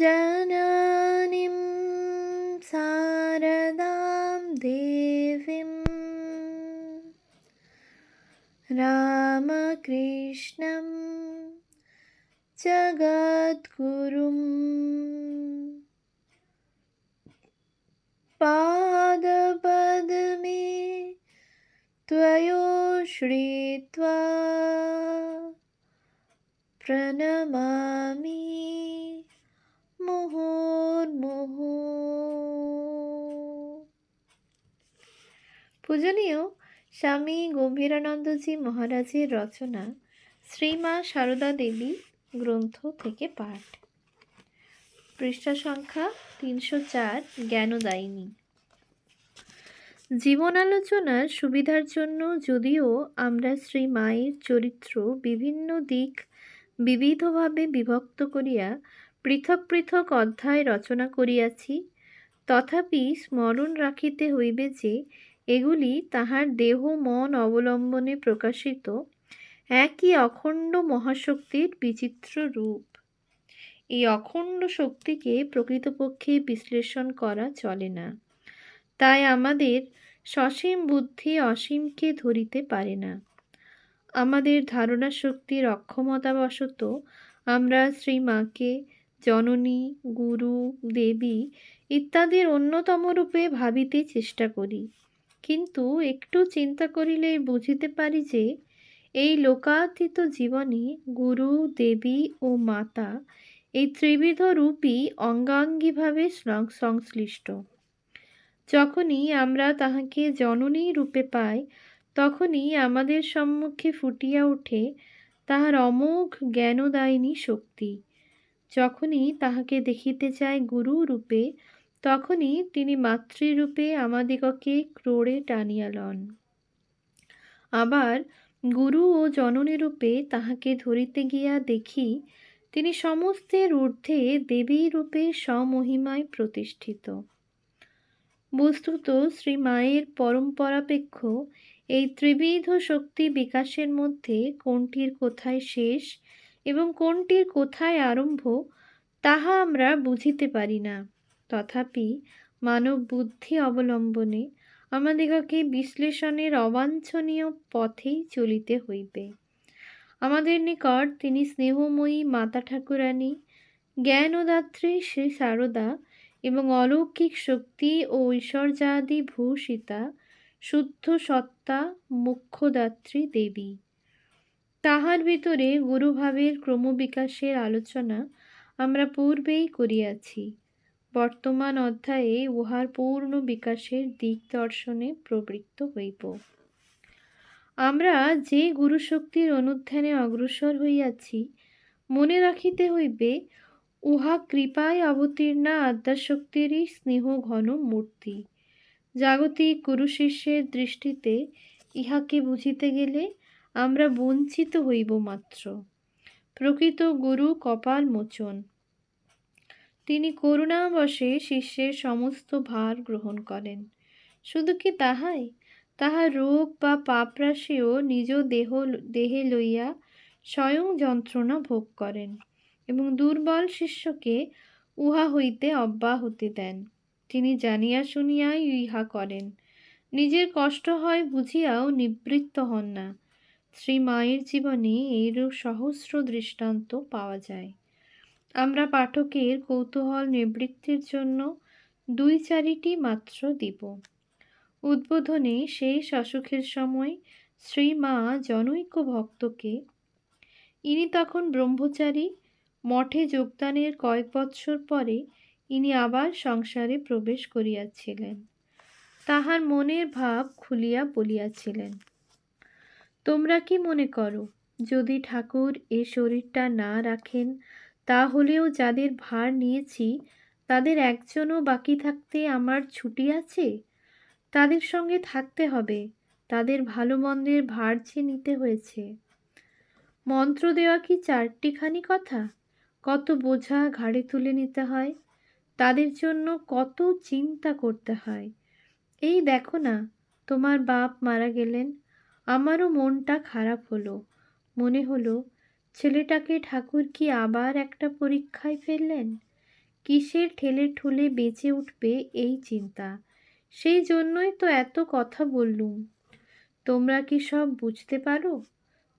जननीं शारदां देवीं। रामकृष्णं जगद्गुरुम् पादपद्मे त्वयोश्रित्वा प्रणमामि মুহুর্মুহু পূজনীয় স্বামী গম্ভীরানন্দজি মহারাজের রচনা শ্রীমা সারদা দেবী গ্রন্থ থেকে পাঠ। পৃষ্ঠা সংখ্যা তিনশো চার, জ্ঞানদায়িনী। জীবন আলোচনার সুবিধার জন্য যদিও আমরা শ্রী মায়ের চরিত্র বিভিন্ন দিক বিবিধভাবে বিভক্ত করিয়া পৃথক পৃথক অধ্যায় রচনা করিয়াছি। তথাপি স্মরণ রাখিতে হইবে যে, এগুলি তাহার দেহ মন অবলম্বনে প্রকাশিত, একই অখণ্ড মহাশক্তির বিচিত্র রূপ। এই অখণ্ড শক্তিকে প্রকৃতপক্ষে বিশ্লেষণ করা চলে না। তাই আমাদের সসীম বুদ্ধি অসীমকে ধরিতে পারে না। আমাদের ধারণা শক্তির অক্ষমতাবশত আমরা শ্রীমাকে জননী, গুরু, দেবী ইত্যাদির অন্যতম রূপে ভাবিতে চেষ্টা করি। কিন্তু একটু চিন্তা করিলে বুঝিতে পারি যে, এই লোকাতীত জীবনে গুরু, দেবী ও মাতা এই ত্রিবিধ রূপই অঙ্গাঙ্গিভাবে সংশ্লিষ্ট। যখনই আমরা তাহাকে জননী রূপে পাই, তখনই আমাদের সম্মুখে ফুটিয়া ওঠে তাহার অমোঘ জ্ঞানদায়িনী শক্তি। যখনই তাহাকে দেখিতে চায় গুরু রূপে, তখনই তিনি মাতৃরূপে আমাদিগকে ক্রোড়ে টানিয়া লন। আবার গুরু ও জননী রূপে তাহাকে ধরিতে গিয়া দেখি, তিনি সমস্তের ঊর্ধ্বে দেবী রূপে স্বমহিমায় প্রতিষ্ঠিত। বস্তুত শ্রী মায়ের পরম্পরাপেক্ষ, এই ত্রিবিধ শক্তি বিকাশের মধ্যে কোনটির কোথায় শেষ এবং কোনটির কোথায় আরম্ভ, তাহা আমরা বুঝিতে পারি না। তথাপি মানব বুদ্ধি অবলম্বনে আমাদিগকে বিশ্লেষণের অবাঞ্ছনীয় পথেই চলিতে হইবে। আমাদের নিকট তিনি স্নেহময়ী মাতা ঠাকুরানী, জ্ঞানদাত্রী শ্রী সারদা এবং অলৌকিক শক্তি ও ঐশ্বর্যাদি ভূষিতা, শুদ্ধ সত্তা, মুখ্যদাত্রী দেবী। তাহার ভিতরে গুরুভাবের ক্রমবিকাশের আলোচনা আমরা পূর্বেই করিয়াছি। বর্তমান অধ্যায়ে উহার পূর্ণ বিকাশের দিক দর্শনে প্রবৃত্ত হইব। আমরা যে গুরুশক্তির অনুধ্যানে অগ্রসর হইয়াছি, মনে রাখিতে হইবে, উহা কৃপায় অবতীর্ণা আদ্যাশক্তিরই স্নেহ ঘন মূর্তি। জাগতিক গুরু শিষ্যের দৃষ্টিতে ইহাকে বুঝিতে গেলে আমরা বঞ্চিত হইব মাত্র। প্রকৃত গুরু কপাল মোচন। তিনি করুণাবশে শিষ্যের সমস্ত ভার গ্রহণ করেন। শুধু কি তাহাই? তাহার রোগ বা পাপরাশিও নিজ দেহ দেহে লইয়া স্বয়ং যন্ত্রণা ভোগ করেন এবং দুর্বল শিষ্যকে উহা হইতে অব্যাহতি দেন। তিনি জানিয়া শুনিয়াই ইহা করেন। নিজের কষ্ট হয় বুঝিয়াও নিবৃত্ত হন না। শ্রী মায়ের জীবনে এইরূপ সহস্র দৃষ্টান্ত পাওয়া যায়। আমরা পাঠকের কৌতূহল নিবৃত্তির জন্য দুই চারিটি মাত্র দিব। উদ্বোধনে শেষ অসুখের সময় শ্রী মা জনৈক ভক্তকে, ইনি তখন ব্রহ্মচারী, মঠে যোগদানের কয়েক বৎসর পরে ইনি আবার সংসারে প্রবেশ করিয়াছিলেন। তাহার মনের ভাব খুলিয়া বলিয়াছিলেন তোমরা কি মনে করো, যদি ঠাকুর এ শরীরটা না রাখেন, তাহলেও যাদের ভার নিয়েছি, তাদের একজনও বাকি থাকতে আমার ছুটি আছে? তাদের সঙ্গে থাকতে হবে, তাদের ভালো মন্দের ভার যে নিতে হয়েছে। মন্ত্র দেওয়া কি চারটিখানি কথা? কত বোঝা ঘাড়ে তুলে নিতে হয়, তাদের জন্য কত চিন্তা করতে হয়। এই দেখো না, তোমার বাপ মারা গেলেন আমারও মনটা খারাপ হলো। মনে হলো, ছেলেটাকে ঠাকুর কি আবার একটা পরীক্ষায় ফেললেন? কিসের ঠেলে ঠুলে বেঁচে উঠবে এই চিন্তা? সেই জন্যই তো এত কথা বললুম। তোমরা কি সব বুঝতে পারো?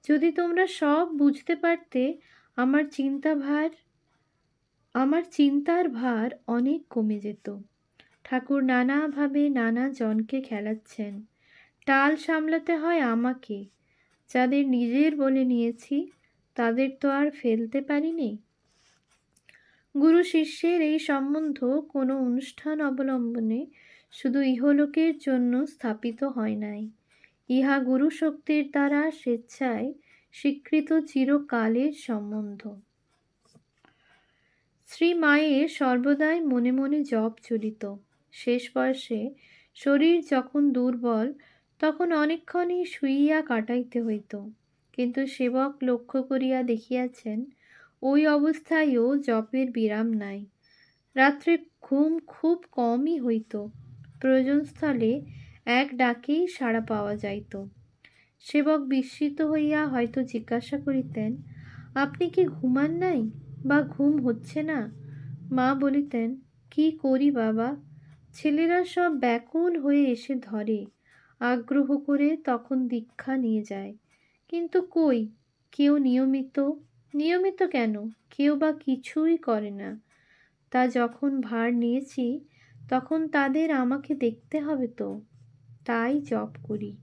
যদি তোমরা সব বুঝতে পারতে, আমার চিন্তা ভার আমার চিন্তার ভার অনেক কমে যেত। ঠাকুর নানাভাবে নানা জনকে খেলাচ্ছেন। টাল সামলাতে হয় আমাকে। যাদের নিজের বলে নিয়েছি, তাদের তো আর ফেলতে পারিনি। গুরু শিষ্যের এই সম্বন্ধ কোনো অনুষ্ঠান অবলম্বনে শুধু ইহলোকের জন্য স্থাপিত হয় নাই। ইহা গুরু শক্তির দ্বারা স্বেচ্ছায় স্বীকৃত চিরকালের সম্বন্ধ। শ্রী মায়ের সর্বদাই মনে মনে জপ চলিত। শেষ বয়সে শরীর যখন দুর্বল তখন অনেকক্ষণই শুইয়া কাটাইতে হইত। কিন্তু সেবক লক্ষ্য করিয়া দেখিয়াছেন, ওই অবস্থায়ও জপের বিরাম নাই। রাত্রে ঘুম খুব কমই হইত। প্রয়োজনস্থলে এক ডাকেই সাড়া পাওয়া যাইত। সেবক বিস্মিত হইয়া হয়তো জিজ্ঞাসা করিতেন, আপনি কি ঘুমান নাই বা ঘুম হচ্ছে না? মা বলিতেন, কি করি বাবা? ছেলেরা সব ব্যাকুল হয়ে এসে ধরে। আগ্রহ করে তখন দীক্ষা নিয়ে যায়। কিন্তু কই? কেউ নিয়মিত? নিয়মিত কেন? কেউ বা কিছুই করে না। তা যখন ভার নিয়েছি, তখন তাদের আমাকে দেখতে হবে তো। তাই জপ করি।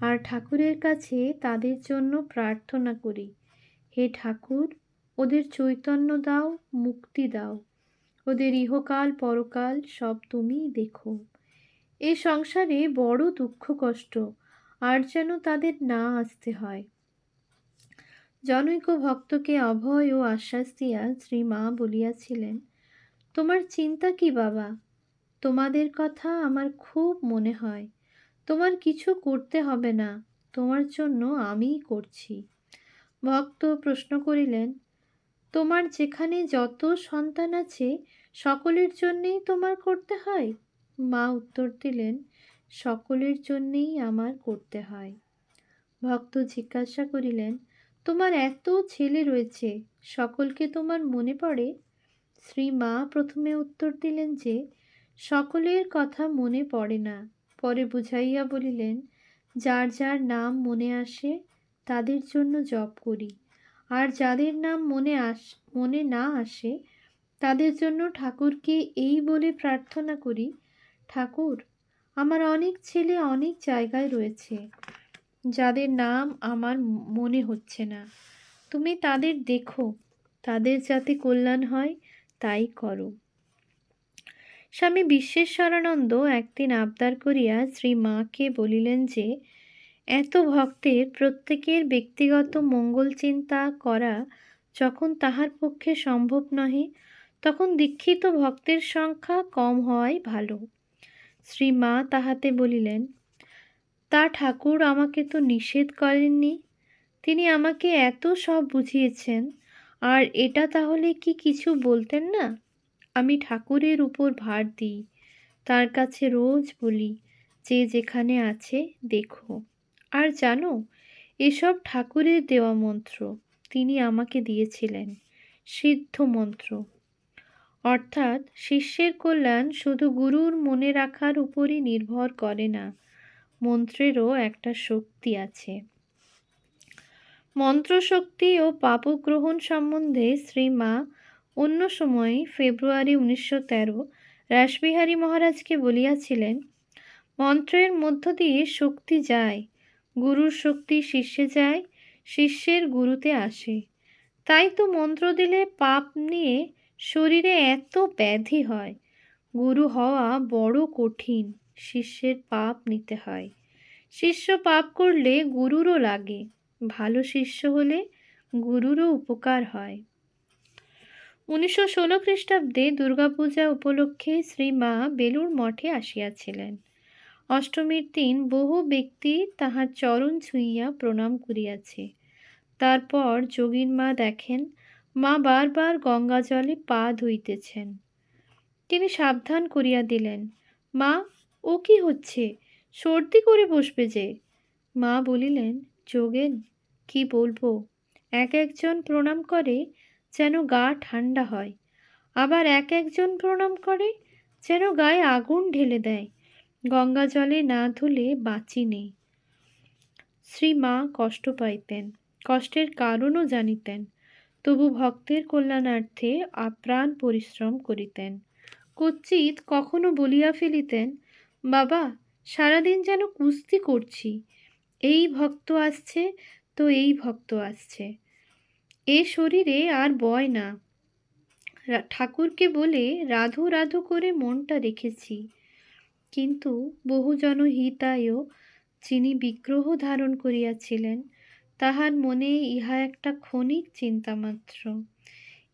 আর ঠাকুরের কাছে তাদের জন্য প্রার্থনা করি। হে ঠাকুর, ওদের চৈতন্য দাও, মুক্তি দাও। ওদের ইহকাল পরকাল সব তুমিই দেখো। এ সংসারে বড় দুঃখ কষ্ট, আর যেন তাদের না আসতে হয়। জনৈক ভক্তকে অভয় ও আশ্বাস দিয়া শ্রী মা বলিয়াছিলেন, তোমার চিন্তা কি বাবা? তোমাদের কথা আমার খুব মনে হয়। তোমার কিছু করতে হবে না, তোমার জন্য আমিই করছি। ভক্ত প্রশ্ন করিলেন, তোমার যেখানে যত সন্তান আছে, সকলের জন্যেই তোমার করতে হয়? মা উত্তর দিলেন, সকলের জন্যেই আমার করতে হয়। ভক্ত জিজ্ঞাসা করিলেন, তোমার এত ছেলে রয়েছে, সকলকে তোমার মনে পড়ে? শ্রী মা প্রথমে উত্তর দিলেন যে, সকলের কথা মনে পড়ে না। পরে বুঝাইয়া বলিলেন, যার যার নাম মনে আসে, তাদের জন্য জপ করি। আর যাদের নাম মনে আস, মনে না আসে, তাদের জন্য ঠাকুরকে এই বলে প্রার্থনা করি ঠাকুর, আমার অনেক ছেলে অনেক জায়গায় রয়েছে। যাদের নাম আমার মনে হচ্ছে না। তুমি তাদের দেখো, তাদের যাতে কল্যাণ হয়, তাই করো। স্বামী বিশ্বেশ্বরানন্দ একদিন আবদার করিয়া শ্রী মাকে বলিলেন যে, এত ভক্তের প্রত্যেকের ব্যক্তিগত মঙ্গল চিন্তা করা যখন তাহার পক্ষে সম্ভব নহে, তখন দীক্ষিত ভক্তের সংখ্যা কম হওয়াই ভালো। শ্রী মা তাহাতে বলিলেন, তা ঠাকুর আমাকে তো নিষেধ করেননি। তিনি আমাকে এত সব বুঝিয়েছেন, আর এটা তাহলে কি কিছু বলতেন না? আমি ঠাকুরের উপর ভার দিই, তার কাছে রোজ বলি, যে যেখানে আছে দেখো। আর জানো, এসব ঠাকুরের দেওয়া মন্ত্র তিনি আমাকে দিয়েছিলেন, সিদ্ধ মন্ত্র। অর্থাৎ শিষ্যের কল্যাণ শুধু গুরুর মনে রাখার উপরই নির্ভর করে না, মন্ত্রেরও একটা শক্তি আছে। মন্ত্রশক্তি ও পাপগ্রহণ সম্বন্ধে শ্রী মা অন্য সময় ফেব্রুয়ারি উনিশশো তেরো রাসবিহারী মহারাজকে বলিয়াছিলেন, মন্ত্রের মধ্য দিয়ে শক্তি যায়, গুরুর শক্তি শিষ্যে যায়, শিষ্যের গুরুতে আসে। তাই তো মন্ত্র দিলে পাপ নিয়ে শরীরে এত ব্যাধি হয়। গুরু হওয়া বড় কঠিন, শিষ্যের পাপ নিতে হয়। শিষ্য পাপ করলে গুরুরও লাগে, ভালো শিষ্য হলে গুরুরও উপকার হয়। উনিশশো ষোলো খ্রিস্টাব্দে দুর্গাপূজা উপলক্ষে শ্রী মা বেলুর মঠে আসিয়াছিলেন। অষ্টমীর দিন বহু ব্যক্তি তাহার চরণ ছুঁইয়া প্রণাম করিয়াছে। তারপর যোগীর মা দেখেন মা বারবার গঙ্গা জলে পা ধুইতেছেন। তিনি সাবধান করিয়া দিলেন, মা, ও কি হচ্ছে? সর্দি করে বসবে যে? মা বলিলেন, যোগেন, কি বলব? এক একজন প্রণাম করে যেন গা ঠান্ডা হয়, আবার এক একজন প্রণাম করে যেন গায়ে আগুন ঢেলে দেয়, গঙ্গা জলে না ধুলে বাঁচি নেই। শ্রী মা কষ্ট পাইতেন, কষ্টের কারণও জানিতেন তবু ভক্তের কল্যাণার্থে আপ্রাণ পরিশ্রম করিতেন। কচ্চিৎ কখনো বলিয়া ফেলিতেন, বাবা, সারাদিন যেন কুস্তি করছি, এই ভক্ত আসছে তো এই ভক্ত আসছে। এ শরীরে আর বয় না। ঠাকুরকে বলে রাধু রাধু করে মনটা রেখেছি। কিন্তু বহুজন হিতায় যিনি বিগ্রহ ধারণ করিয়াছিলেন তাহার মনে ইহা একটা ক্ষণিক চিন্তা মাত্র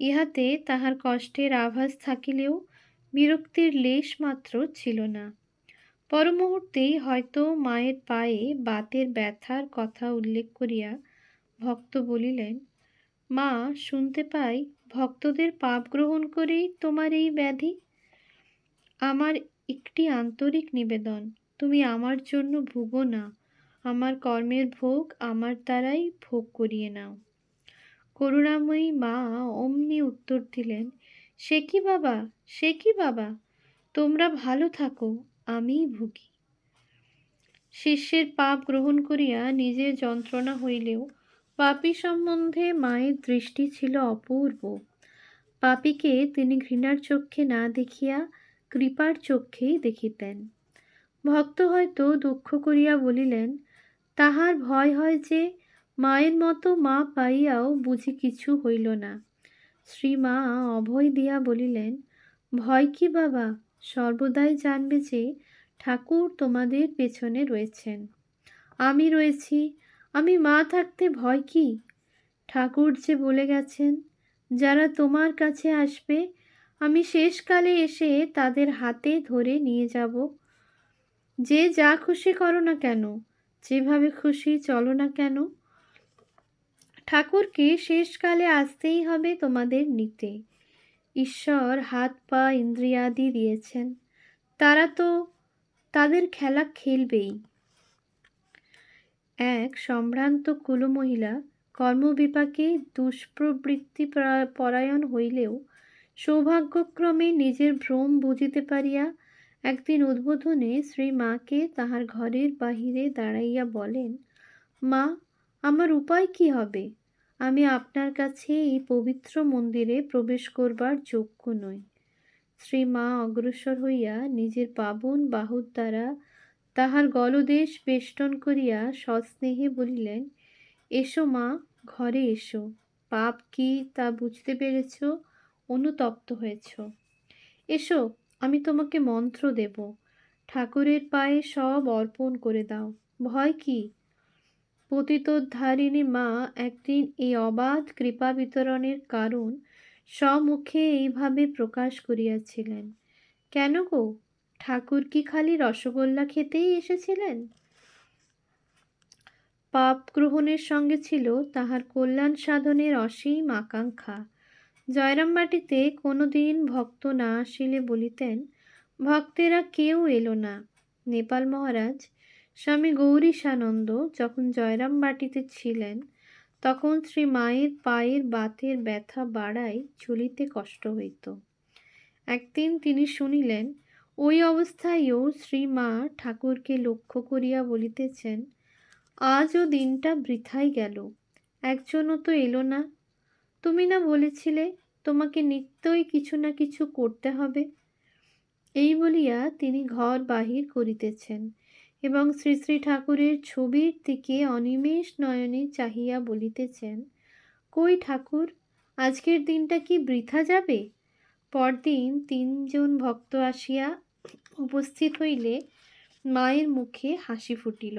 ইহাতে তাহার কষ্টের আভাস থাকিলেও বিরক্তির লেশ মাত্র ছিল না। পরমুহূর্তেই হয়তো মায়ের পায়ে বাতের ব্যথার কথা উল্লেখ করিয়া ভক্ত বলিলেন, মা, শুনতে পাই, ভক্তদের পাপ গ্রহণ করেই তোমার এই ব্যাধি? আমার একটি আন্তরিক নিবেদন, তুমি আমার জন্য ভুগো না। আমার কর্মের ভোগ আমার দ্বারাই ভোগ করিয়ে নাও। করুণাময়ী মা অমনি উত্তর দিলেন, সে কি বাবা, সে কি বাবা? তোমরা ভালো থাকো, আমিই ভুগি। শিষ্যের পাপ গ্রহণ করিয়া নিজের যন্ত্রণা হইলেও পাপী সম্বন্ধে মায়ের দৃষ্টি ছিল অপূর্ব। পাপীকে তিনি ঘৃণার চক্ষে না দেখিয়া কৃপার চক্ষেই দেখিতেন। ভক্ত হয়তো দুঃখ করিয়া বলিলেন তাহার ভয় হয় যে মায়ের মতো মা পাইয়াও বুঝি কিছু হইল না। শ্রীমা অভয় দিয়া বলিলেন, ভয় কি বাবা? সর্বদাই জানবে যে ঠাকুর তোমাদের পেছনে রয়েছেন। আমি রয়েছি, আমি মা থাকতে ভয় কি? ঠাকুর যে বলে গেছেন, যারা তোমার কাছে আসবে, আমি শেষকালে এসে তাদের হাতে ধরে নিয়ে যাব। যে যা খুশি করো না কেন? যেভাবে খুশি চলো না কেন? ঠাকুরকে শেষকালে আসতেই হবে তোমাদের নিতে। ঈশ্বর হাত, পা ইন্দ্রিয়াদি দিয়েছেন। তারা তো তাদের খেলা খেলবেই। এক সম্ভ্রান্ত কুলমহিলা কর্মবিপাকে দুষ্প্রবৃত্তি পরায়ণ হইলেও সৌভাগ্যক্রমে নিজের ভ্রম বুঝিতে পারিয়া একদিন উদ্বোধনে শ্রী মাকে তাহার ঘরের বাহিরে দাঁড়াইয়া বলেন, মা, আমার উপায় কি হবে? আমি আপনার কাছে এই পবিত্র মন্দিরে প্রবেশ করবার যোগ্য নই। শ্রী মা অগ্রসর হইয়া নিজের পাবন বাহুর দ্বারা তাহার গলদেশ বেষ্টন করিয়া সস্নেহে বলিলেন, এসো মা, ঘরে এসো। পাপ কি তা বুঝতে পেরেছ? অনুতপ্ত হয়েছ। এসো আমি তোমাকে মন্ত্র দেব। ঠাকুরের পায়ে সব অর্পণ করে দাও। ভয় কি? পতিতোদ্ধারিণী মা একদিন এই অবাধ কৃপা বিতরণের কারণ স্বমুখে এইভাবে প্রকাশ করিয়াছিলেন। কেন গো? ঠাকুর কি খালি রসগোল্লা খেতেই এসেছিলেন? পাপ গ্রহণের সঙ্গে ছিল তাহার কল্যাণ সাধনের অসীম আকাঙ্ক্ষা। জয়রামবাটিতে কোনো দিন ভক্ত না আসিলে বলিতেন, ভক্তেরা কেউ এলো না। নেপাল মহারাজ স্বামী গৌরীশানন্দ যখন জয়রামবাটিতে ছিলেন, তখন শ্রী মায়ের পায়ের বাতের ব্যথা বাড়ায় চলিতে কষ্ট হইত। একদিন তিনি শুনিলেন, ওই অবস্থায়ও শ্রী মা ঠাকুরকে লক্ষ্য করিয়া বলিতেছেন, আজও দিনটা বৃথাই গেল, একজনও তো এলো না। তুমি না বলেছিলে তোমাকে নিত্যই কিছু না কিছু করতে হবে। এই বলিয়া তিনি ঘর বাহির করিতেছেন এবং শ্রী শ্রী ঠাকুরের ছবির দিকে অনিমেষ নয়নে চাহিয়া বলিতেছেন, কই ঠাকুর, আজকের দিনটা কি বৃথা যাবে? পরদিন তিনজন ভক্ত আসিয়া উপস্থিত হইলে মায়ের মুখে হাসি ফুটিল।